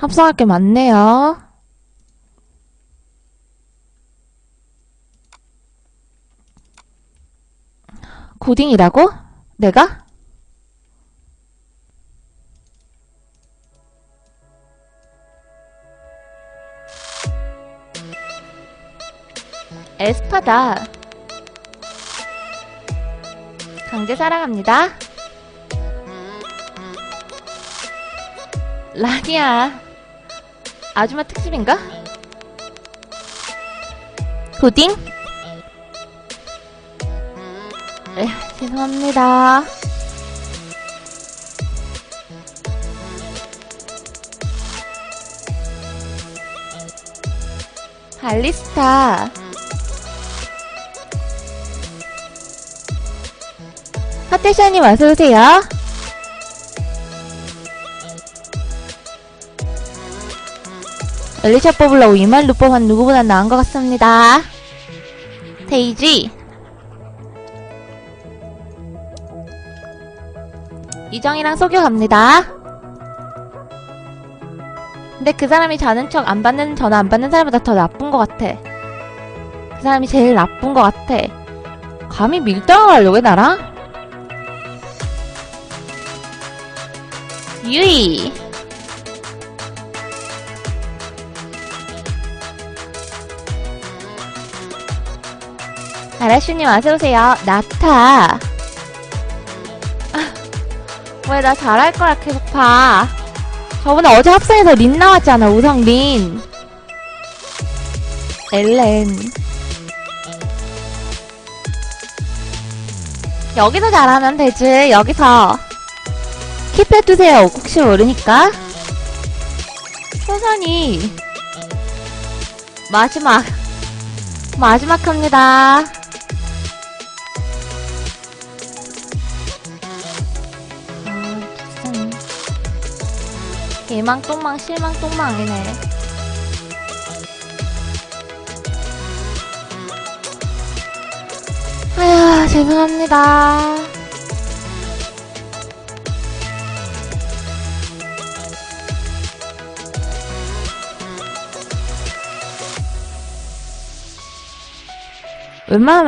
합성할 게 많네요. 고딩이라고? 내가? 에스파다. 강제 사랑합니다. 라니야. 아줌마 특집인가? 고딩? 에, 죄송합니다. 발리스타. 하태샤님 어서오세요. 엘리샤 뽑으려고 이말로 뽑은 누구보다 나은 것 같습니다. 데이지. 이정이랑 속여 갑니다. 근데 그 사람이 자는 척 안 받는, 전화 안 받는 사람보다 더 나쁜 것 같아. 그 사람이 제일 나쁜 것 같아. 감히 밀당을 하려고 해, 나랑? 유이. 아라슈님 어서오세요. 나타. 아, 왜나 잘할 거야 계속 봐. 저번에 어제 합성에서 린 나왔잖아, 우성 린. 엘렌. 여기서 잘하면 되지, 여기서. 킵해두세요, 혹시 모르니까. 천천히. 마지막. 마지막 합니다. 개망, 똥망, 실망, 똥망이네. 아휴, 죄송합니다. 웬만하면